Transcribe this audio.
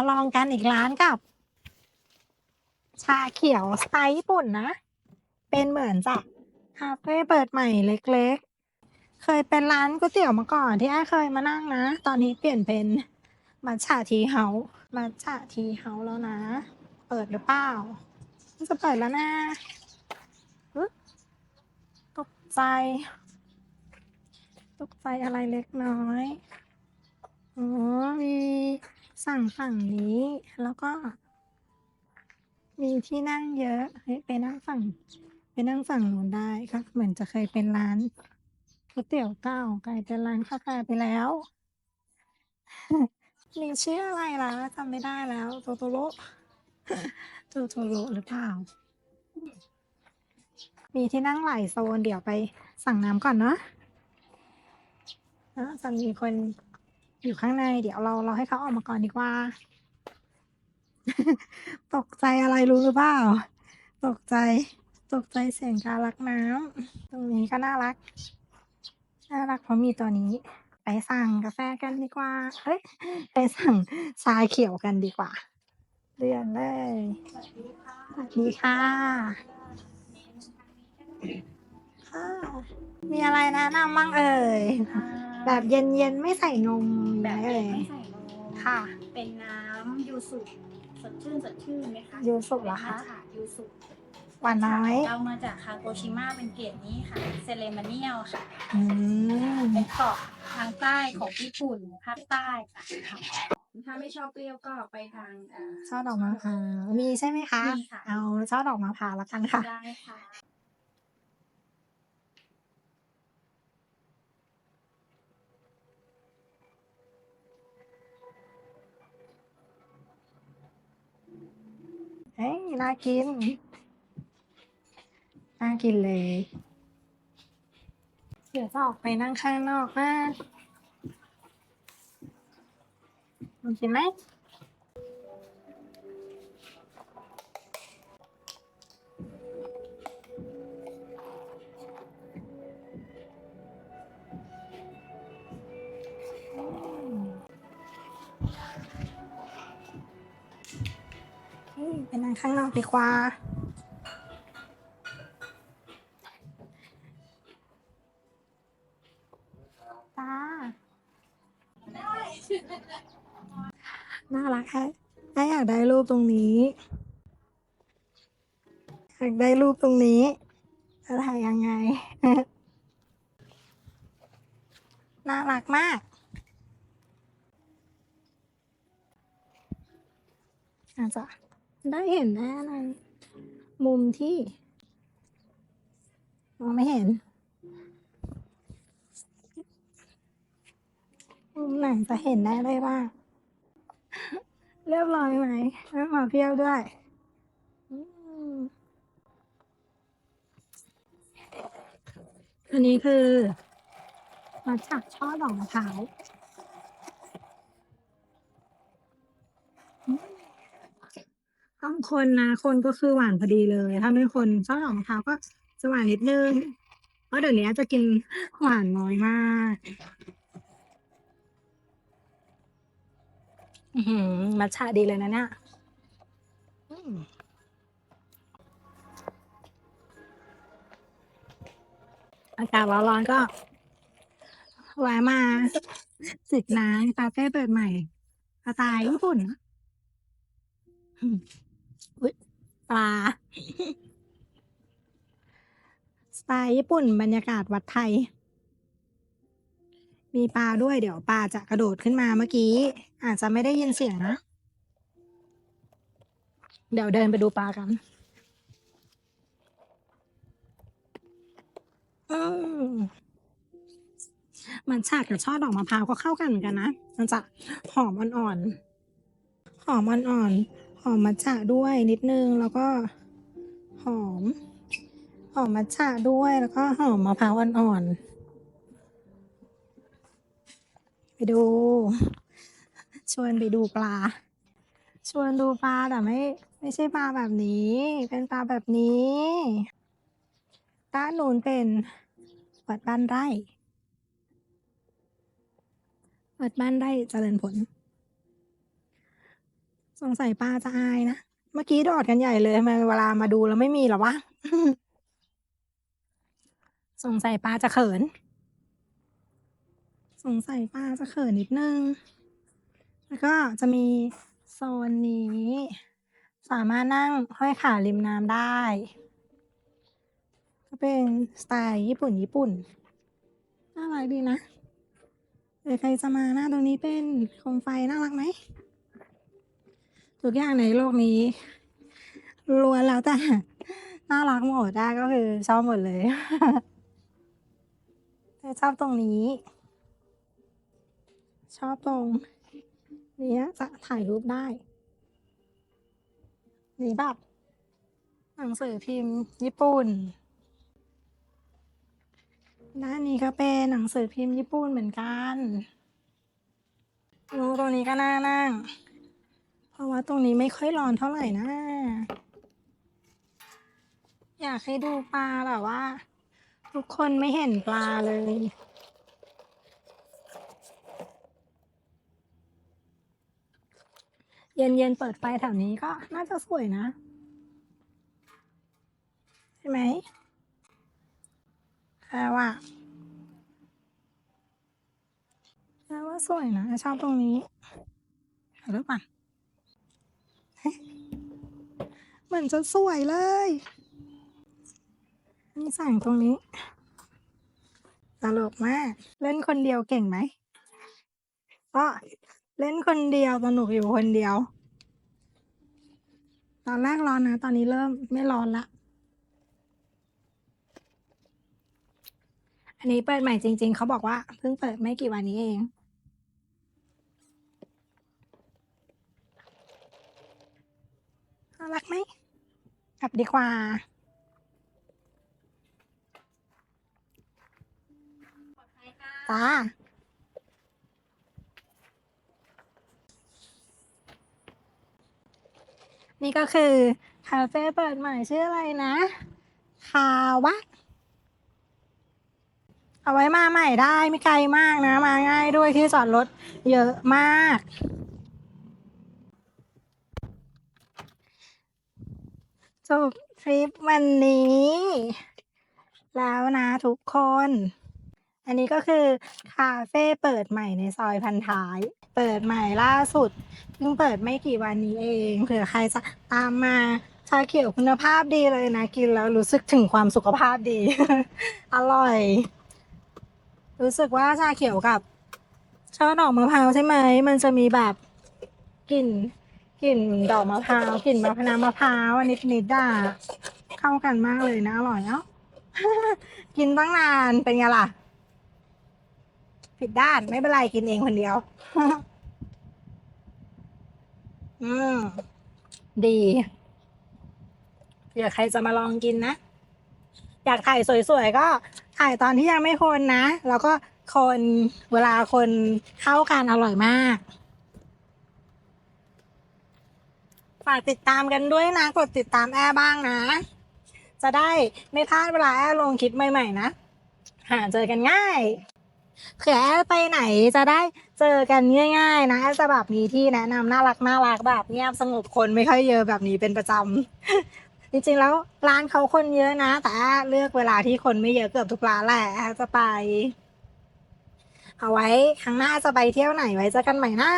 มาลองกันอีกร้านกับ ชาเขียวสไตล์ญี่ปุ่นนะ เป็นเหมือนจะคาเฟ่เปิดใหม่เล็กๆ เคยเป็นร้านก๋วยเตี๋ยวมาก่อนที่ไอ้เคยมานั่งนะ ตอนนี้เปลี่ยนเป็นมัชฉาทีเฮามัชฉาทีเฮาแล้วนะ เปิดหรือเปล่าจะเปิดแล้วนะตกใจ ตกใจอะไรเล็กน้อย อ๋อ มี สั่งฝั่งนี้ แล้วก็ มีที่นั่งเยอะเฮ้ไปนั่งฝั่ง ไปนั่งฝั่งนู้นได้ก็เหมือนจะเคยเป็นร้านก๋วยเตี๋ยวเก่ากลายเป็นร้านกาแฟไปแล้วมีชื่ออะไรล่ะจำไม่ได้แล้วโตโตโรโตโตโรหรือเปล่า มีที่นั่งหลายโซนเดี๋ยวไปสั่งน้ำก่อนเนาะนะจะมีคน อยู่ข้างใน เดี๋ยวเราเราให้เขาออกมาก่อนดีกว่า ตกใจอะไรรู้หรือเปล่า ตกใจ ตกใจเสียงการักน้ำตรงนี้ก็น่ารัก น่ารักเพราะมีตัวนี้ ไปสั่งกาแฟกันดีกว่า เฮ้ย ไปสั่งชาเขียวกันดีกว่า เรียนเลย สวัสดีค่ะ ค่ะ มีอะไรแนะนำบ้างเอ่ย แบบเย็นๆไม่ใส่นมแบบเอ่ไม่ยใส่นมค่ะ เป็นน้ำยูสุสดชื่นสดชื่นไหมคะยูสุเหรอคะ ค่ะยูสุหวานน้อย เรามาจากคาโกชิมะเป็นเกรดนี้ค่ะ เซเลมาเนียลค่ะ อืม เป็นเกาะทางใต้ของญี่ปุ่นภาคใต้ค่ะถ้าไม่ชอบเปรี้ยวก็ไปทางเอ่อช่อดอกมะพร้าวมีใช่ไหมคะ มีค่ะเอาช่อดอกมะพร้าวแล้วกันค่ะ ได้ค่ะ น่ากิน น่ากินเลย เดี๋ยวจะออกไปนั่งข้างนอกนะลองกินไหม ไปนั่งข้างนอกดีกว่า ตา น่ารักแค่ถ้าอยากได้รูปตรงนี้ อยากได้รูปตรงนี้ จะถ่ายยังไง น่ารักมากอาจจะ ได้เห็นแน่เลยมุมที่มองไม่เห็น มุมไหนจะเห็นได้ได้บ้าง เรียบร้อยไหมไม่มาเพียวด้วยอันนี้คือมาจากช่อดอกมะพร้าว ต้องคนนะคนก็คือหวานพอดีเลย ถ้าไม่คนช่อดอกมะพร้าวก็จะหวานนิดนึงเพราะเดี๋ยวนี้จะกินหวานน้อยมากมัทฉะดีเลยนะเนี่ยอากาศร้อนๆก็แวะมาสิบน้ำคาเฟ่เปิดใหม่สไตล์ญี่ปุ่นนะ ปลา สไตล์ญี่ปุ่นบรรยากาศวัดไทย มีปลาด้วยเดี๋ยวปลาจะกระโดดขึ้นมาเมื่อกี้ อาจจะไม่ได้ยินเสียงนะ เดี๋ยวเดินไปดูปลากันมันฉากกับช่อดอกมะพร้าวก็เข้ากันเหมือนกันนะ มันจะหอมอ่อนๆ หอมอ่อนๆ อมมัทฉะด้วยนิดนึงแล้วก็หอม หอมมัทฉะด้วยแล้วก็หอมมะพร้าวอ่อนๆไปดู ชวนไปดูปลา ชวนดูปลาแต่ไม่ไม่ใช่ปลาแบบนี้ เป็นปลาแบบนี้ด้านนู้นเป็นวัดบ้านไร่วัดบ้านไร่เจริญผล สงสัยปลาจะอายนะ เมื่อกี้โดดกันใหญ่เลยทำไมเวลามาดูแล้วไม่มีหรอวะ สงสัยปลาจะเขิน สงสัยปลาจะเขินนิดนึง แล้วก็จะมีโซนนี้ สามารถนั่งห้อยขาริมน้ำได้ ก็เป็นสไตล์ญี่ปุ่นญี่ปุ่น น่ารักดีนะเดี๋ยวใครจะมาหน้าตรงนี้เป็นโคมไฟน่ารักไหม ทุกอย่างในโลกนี้ล้วนแล้วแต่น่ารักหมดได้ก็คือชอบหมดเลยแต่ชอบตรงนี้ ชอบตรงนี้จะถ่ายรูปได้นี่แบบหนังสือพิมพ์ญี่ปุ่นด้านนี้ก็เป็นหนังสือพิมพ์ญี่ปุ่นเหมือนกันนูตรงนี้ก็น่านั่ง ราะว่าตรงนี้ไม่ค่อยร้อนเท่าไหร่นะ อยากให้ดูปลาแบบว่า ทุกคนไม่เห็นปลาเลย เย็นๆเปิดไฟแถวนี้ก็น่าจะสวยนะ ใช่ไหมแค่ว่าแค่ว่าสวยนะ ชอบตรงนี้ถ่ายรูปป่ะ เหมือนจะสวยเลยมีแสงตรงนี้ ตลกมาก เล่นคนเดียวเก่งไหมก็เล่นคนเดียวสนุกอยู่คนเดียว ตอนแรกร้อนนะ ตอนนี้เริ่มไม่ร้อนละ อันนี้เปิดใหม่จริง ๆ เขาบอกว่าเพิ่งเปิดไม่กี่วันนี้เองารักไหมกลับดีกว่าปลอดภัยค่ะจ้า นี่ก็คือ คาเฟ่เปิดใหม่ชื่ออะไรนะ คาวะ เอาไว้มาใหม่ได้ไม่ไกลมากนะ มาง่ายด้วยที่จอดรถเยอะมาก จบทริปวันนี้ แล้วนะทุกคน อันนี้ก็คือ คาเฟ่เปิดใหม่ในซอยพันท้าย เปิดใหม่ล่าสุดเพิ่งเปิดไม่กี่วันนี้เองเผื่อใครจะตามมาชาเขียวคุณภาพดีเลยนะ กินแล้วรู้สึกถึงความสุขภาพดี อร่อย รู้สึกว่าชาเขียวกับช่อดอกมะพร้าวใช่ไหม มันจะมีแบบกลิ่น กลิ่นดอกมะพร้าวกลิ่นมะพร้าวมะพร้าวนิดนิดๆอะเข้ากันมากเลยนะอร่อยเนาะกินตั้งนานเป็นไงล่ะ ผิดด้านไม่เป็นไรกินเองคนเดียว อืมดีเผื่อใครจะมาลองกินนะ อยากถ่ายสวยๆก็ถ่ายตอนที่ยังไม่คนนะ แล้วก็คนเวลาคนเข้ากันอร่อยมาก ฝากติดตามกันด้วยนะ กดติดตามแอร์บ้างนะ จะได้ไม่พลาดเวลาแอร์ลงคลิปใหม่ๆนะหาเจอกันง่ายเผื่อแอดไปไหนจะได้เจอกันง่ายๆ นะแอดจะแบบมีที่แนะนำน่ารักน่ารักแบบเงียบสงบคนไม่ค่อยเยอะแบบนี้เป็นประจำจริงๆแล้วร้านเขาคนเยอะนะ แต่เลือกเวลาที่คนไม่เยอะเกือบทุกร้านแหละจะไป เอาไว้ครั้งหน้าจะไปเที่ยวไหนไว้เจอกันใหม่นะ